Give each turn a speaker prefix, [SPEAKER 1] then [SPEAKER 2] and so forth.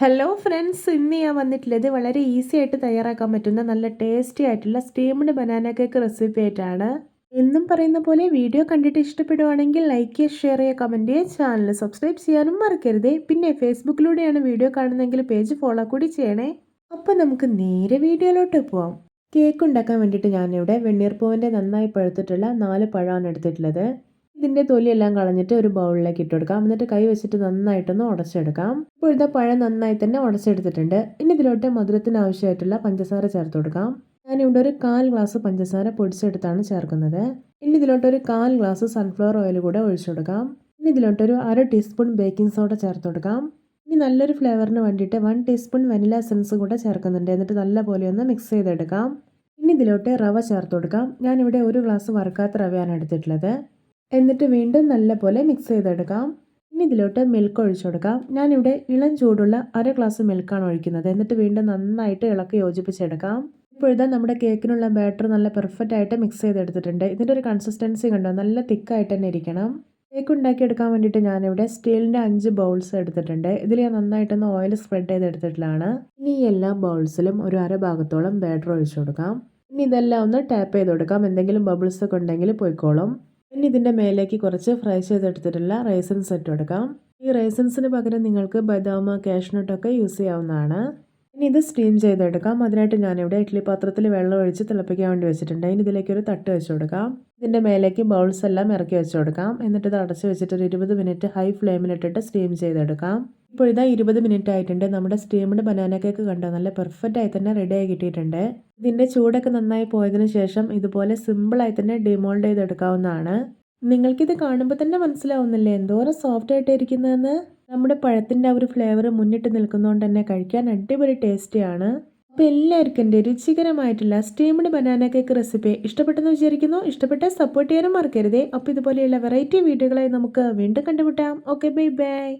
[SPEAKER 1] Hello friends ഇന്ന് ഞാൻ വന്നിട്ടുള്ളത് വളരെ ഈസി ആയിട്ട് തയ്യാറാക്കാൻ പറ്റുന്ന നല്ല ടേസ്റ്റി ആയിട്ടുള്ള സ്റ്റീംഡ് ബനാന കേക്ക് റെസിപ്പി ആയിട്ടാണ്. എന്നും പറയുന്ന പോലെ വീഡിയോ കണ്ടിട്ട് ഇഷ്ടപ്പെടുവാണെങ്കിൽ ലൈക്ക് ചെയ്യുക ഷെയർ ചെയ്യുക കമന്റ് ചെയ്യുക ചാനൽ സബ്സ്ക്രൈബ് ചെയ്യാനും മറക്കരുത്. പിന്നെ ഫേസ്ബുക്കിലൂടെയാണ് വീഡിയോ കാണുന്നതെങ്കിൽ പേജ് ഫോളോ കൂടി ചെയ്യണേ. അപ്പോൾ നമുക്ക് നേരെ വീഡിയോയിലോട്ട് പോവാം. കേക്ക് ഉണ്ടാക്കാൻ വേണ്ടിയിട്ട് ഞാനിവിടെ വെണ്ണീർപ്പൂവിന്റെ നന്നായി പഴുത്തിട്ടുള്ള നാല് പഴമാണ് എടുത്തിട്ടുള്ളത്. ഇതിന്റെ തൊലിയെല്ലാം കളഞ്ഞിട്ട് ഒരു ബൗളിലേക്ക് ഇട്ട് കൊടുക്കാം എന്നിട്ട് കൈ വെച്ചിട്ട് നന്നായിട്ടൊന്ന് ഉടച്ചെടുക്കാം. ഇപ്പോഴത്തെ പഴം നന്നായി തന്നെ ഉടച്ചെടുത്തിട്ടുണ്ട്. ഇനി ഇതിലോട്ട് മധുരത്തിന് ആവശ്യമായിട്ടുള്ള പഞ്ചസാര ചേർത്ത് കൊടുക്കാം. ഞാനിവിടെ ഒരു കാൽ ഗ്ലാസ് പഞ്ചസാര പൊടിച്ചെടുത്താണ് ചേർക്കുന്നത്. ഇനി ഇതിലോട്ട് ഒരു കാൽ ഗ്ലാസ് സൺഫ്ലവർ ഓയിൽ കൂടെ ഒഴിച്ചു കൊടുക്കാം. ഇനി ഇതിലോട്ട് ഒരു അര ടീസ്പൂൺ ബേക്കിംഗ് സോഡ ചേർത്ത് കൊടുക്കാം. ഇനി നല്ലൊരു ഫ്ലേവറിന് വേണ്ടിയിട്ട് വൺ ടീസ്പൂൺ വനില എസൻസ് കൂടെ ചേർക്കുന്നുണ്ട്. എന്നിട്ട് നല്ലപോലെ ഒന്ന് മിക്സ് ചെയ്തെടുക്കാം. ഇനി ഇതിലോട്ട് റവ ചേർത്ത് കൊടുക്കാം. ഞാനിവിടെ ഒരു ഗ്ലാസ് വറുക്കാത്ത റവയാണ് എടുത്തിട്ടുള്ളത്. എന്നിട്ട് വീണ്ടും നല്ലപോലെ മിക്സ് ചെയ്തെടുക്കാം. ഇനി ഇതിലോട്ട് മിൽക്ക് ഒഴിച്ചു കൊടുക്കാം. ഞാനിവിടെ ഇളം ചൂടുള്ള അര ഗ്ലാസ് മിൽക്കാണ് ഒഴിക്കുന്നത്. എന്നിട്ട് വീണ്ടും നന്നായിട്ട് ഇളക്കി യോജിപ്പിച്ചെടുക്കാം. ഇപ്പോഴത്തെ നമ്മുടെ കേക്കിനുള്ള ബാറ്റർ നല്ല പെർഫെക്റ്റ് ആയിട്ട് മിക്സ് ചെയ്തെടുത്തിട്ടുണ്ട്. ഇതിന്റെ ഒരു കൺസിസ്റ്റൻസി കണ്ടോ? നല്ല തിക്കായിട്ട് തന്നെ ഇരിക്കണം. കേക്ക് ഉണ്ടാക്കിയെടുക്കാൻ വേണ്ടിയിട്ട് ഞാനിവിടെ സ്റ്റീലിന്റെ അഞ്ച് ബൗൾസ് എടുത്തിട്ടുണ്ട്. ഇതിൽ ഞാൻ നന്നായിട്ടൊന്ന് ഓയിൽ സ്പ്രെഡ് ചെയ്തെടുത്തിട്ടുള്ളതാണ്. ഇനി എല്ലാ ബൗൾസിലും ഒരു അര ഭാഗത്തോളം ബാറ്റർ ഒഴിച്ചു കൊടുക്കാം. ഇനി ഇതെല്ലാം ഒന്ന് ടാപ്പ് ചെയ്ത് കൊടുക്കാം. എന്തെങ്കിലും ബബിൾസ് ഒക്കെ ഉണ്ടെങ്കിൽ പോയിക്കോളും. ഇനി ഇതിന്റെ മേലേക്ക് കുറച്ച് ഫ്രൈ ചെയ്തെടുത്തിട്ടുള്ള റൈസൻസ് ഇട്ട് കൊടുക്കാം. ഈ റൈസൻസിന് പകരം നിങ്ങൾക്ക് ബദാമ കാഷ്നട്ടൊക്കെ യൂസ് ചെയ്യാവുന്നതാണ്. ഇനി ഇത് സ്റ്റീം ചെയ്തെടുക്കാം. അതിനായിട്ട് ഞാനിവിടെ ഇഡ്ഡലി പാത്രത്തിൽ വെള്ളം ഒഴിച്ച് തിളപ്പിക്കാൻ വേണ്ടി വെച്ചിട്ടുണ്ട്. ഇനി ഇതിലേക്ക് ഒരു തട്ട് വെച്ച് കൊടുക്കാം. ഇതിന്റെ മേലേക്ക് ബൗൾസ് എല്ലാം ഇറക്കി വെച്ച് കൊടുക്കാം. എന്നിട്ട് ഇത് അടച്ച് വെച്ചിട്ട് ഒരു ഇരുപത് മിനിറ്റ് ഹൈ ഫ്ലെയിമിലിട്ടിട്ട് സ്റ്റീം ചെയ്തെടുക്കാം. ഇപ്പോൾ ഇതാ ഇരുപത് മിനിറ്റ് ആയിട്ടുണ്ട് നമ്മുടെ സ്റ്റീംഡ് ബനാന കേക്ക് കണ്ടോ? നല്ല പെർഫെക്റ്റ് ആയി തന്നെ റെഡി ആയി കിട്ടിയിട്ടുണ്ട്. ഇതിന്റെ ചൂടൊക്കെ നന്നായി പോയതിനു ശേഷം ഇതുപോലെ സിമ്പിളായി തന്നെ ഡിമോൾഡ് ചെയ്തെടുക്കാവുന്നതാണ്. നിങ്ങൾക്കിത് കാണുമ്പോൾ തന്നെ മനസ്സിലാവുന്നില്ലേ? എന്തോരം സോഫ്റ്റ് ആയിട്ട് ഇരിക്കുന്നതെന്ന് നമ്മുടെ പഴത്തിന്റെ ആ ഒരു ഫ്ലേവർ മുന്നിട്ട് നിൽക്കുന്നതുകൊണ്ട് തന്നെ കഴിക്കാൻ അടിപൊളി ടേസ്റ്റിയാണ് അപ്പോൾ എല്ലാവർക്കും എന്റെ രുചികരമായിട്ടുള്ള സ്റ്റീംഡ് ബനാന കേക്ക് റെസിപ്പി ഇഷ്ടപ്പെട്ടെന്ന് വിചാരിക്കുന്നു. ഇഷ്ടപ്പെട്ടാൽ സപ്പോർട്ട് ചെയ്യാനും മറക്കരുതേ. അപ്പോൾ ഇതുപോലെയുള്ള വെറൈറ്റി വീഡിയോകളായി നമുക്ക് വീണ്ടും കണ്ടുമുട്ടാം. Okay bye bye